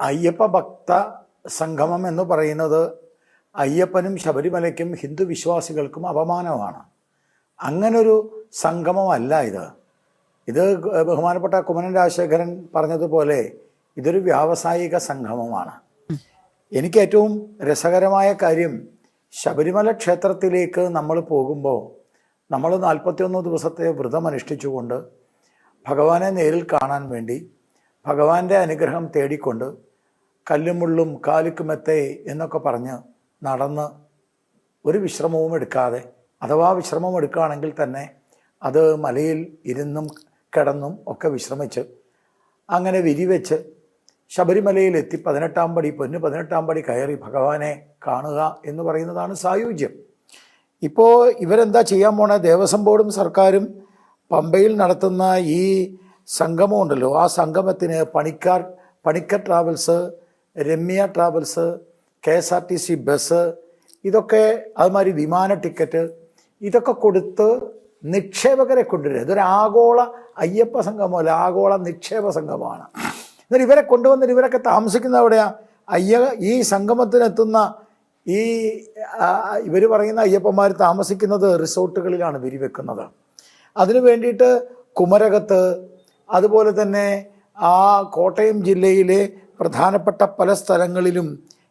അയ്യപ്പ ഭക്ത സംഗമം എന്ന് പറയുന്നത് അയ്യപ്പനും ശബരിമലയ്ക്കും ഹിന്ദു വിശ്വാസികൾക്കും അപമാനമാണ്. അങ്ങനൊരു സംഗമമല്ല ഇത്. ഇത് ബഹുമാനപ്പെട്ട കുമരൻ രാജശേഖരൻ പറഞ്ഞതുപോലെ ഇതൊരു വ്യാവസായിക സംഗമമാണ്. എനിക്ക് ഏറ്റവും രസകരമായ കാര്യം ശബരിമല ക്ഷേത്രത്തിലേക്ക് നമ്മൾ പോകുമ്പോൾ നമ്മൾ നാൽപ്പത്തിയൊന്ന് ദിവസത്തെ വ്രതം അനുഷ്ഠിച്ചുകൊണ്ട് ഭഗവാനെ നേരിൽ കാണാൻ വേണ്ടി ഭഗവാന്റെ അനുഗ്രഹം തേടിക്കൊണ്ട് കല്ലുമുള്ളും കാലിക്കുമെത്തേ എന്നൊക്കെ പറഞ്ഞ് നടന്ന് ഒരു വിശ്രമവും എടുക്കാതെ അഥവാ വിശ്രമം എടുക്കുകയാണെങ്കിൽ തന്നെ അത് മലയിൽ ഇരുന്നും കിടന്നും ഒക്കെ വിശ്രമിച്ച് അങ്ങനെ വിരിവെച്ച് ശബരിമലയിൽ എത്തി പതിനെട്ടാം പടി പൊന്ന് പതിനെട്ടാം പടി കയറി ഭഗവാനെ കാണുക എന്ന് പറയുന്നതാണ് സായുജ്യം. ഇപ്പോൾ ഇവരെന്താ ചെയ്യാൻ പോണേ? ദേവസ്വം ബോർഡും സർക്കാരും പമ്പയിൽ നടത്തുന്ന ഈ സംഗമം ഉണ്ടല്ലോ ആ സംഗമത്തിന് Panicker Panicker travels Ramya travels K S R T C bus ഇതൊക്കെ അതുമാതിരി വിമാന ടിക്കറ്റ് ഇതൊക്കെ കൊടുത്ത് നിക്ഷേപകരെ കൊണ്ടുവരിക. ഇതൊരു ആഗോള അയ്യപ്പ സംഗമമല്ല ആഗോള നിക്ഷേപ സംഗമമാണ്. എന്നിട്ട് ഇവരെ കൊണ്ടുവന്നിട്ട് ഇവരൊക്കെ താമസിക്കുന്ന എവിടെയാ? അയ്യ ഈ സംഗമത്തിനെത്തുന്ന ഈ ഇവർ പറയുന്ന അയ്യപ്പന്മാർ താമസിക്കുന്നത് റിസോർട്ടുകളിലാണ് വിരിവെക്കുന്നത് അതിനു വേണ്ടിയിട്ട് കുമരകത്ത് അതുപോലെ തന്നെ ആ കോട്ടയം ജില്ലയിലെ പ്രധാനപ്പെട്ട പല സ്ഥലങ്ങളിലും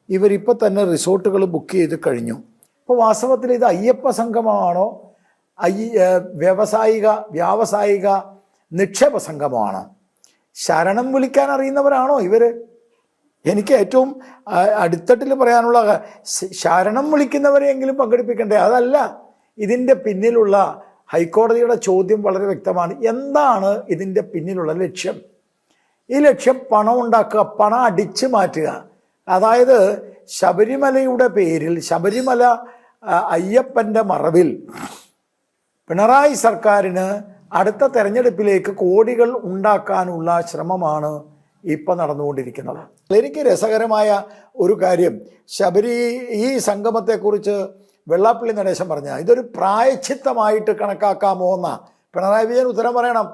ഇവരിപ്പോൾ തന്നെ റിസോർട്ടുകൾ ബുക്ക് ചെയ്ത് കഴിഞ്ഞു. അപ്പോൾ വാസ്തവത്തിൽ ഇത് അയ്യപ്പ സംഗമമാണോ? അയ്യ വ്യാവസായിക വ്യാവസായിക നിക്ഷേപ സംഗമമാണോ? ശരണം വിളിക്കാൻ അറിയുന്നവരാണോ ഇവർ എനിക്ക് ഏറ്റവും അടിത്തട്ടിൽ പറയാനുള്ള ശരണം വിളിക്കുന്നവരെയെങ്കിലും പങ്കെടുപ്പിക്കണ്ടേ? അതല്ല ഇതിന്റെ പിന്നിലുള്ള ഹൈക്കോടതിയുടെ ചോദ്യം വളരെ വ്യക്തമാണ്. എന്താണ് ഇതിന്റെ പിന്നിലുള്ള ലക്ഷ്യം? ഈ ലക്ഷ്യം പണം ഉണ്ടാക്കുക പണം അടിച്ചു മാറ്റുക. അതായത് ശബരിമലയുടെ പേരിൽ ശബരിമല അയ്യപ്പന്റെ മറവിൽ പിണറായി സർക്കാരിന് അടുത്ത തെരഞ്ഞെടുപ്പിലേക്ക് കോടികൾ ഉണ്ടാക്കാനുള്ള ശ്രമമാണ് ഇപ്പം നടന്നുകൊണ്ടിരിക്കുന്നത്. എനിക്ക് രസകരമായ ഒരു കാര്യം. ശബരി ഈ സംഗമത്തെക്കുറിച്ച് വെള്ളാപ്പള്ളി നടേശൻ പറഞ്ഞ ഇതൊരു പ്രായച്ചിത്തമായിട്ട് കണക്കാക്കാമോ എന്നാ പിണറായി വിജയൻ ഉത്തരം പറയണം.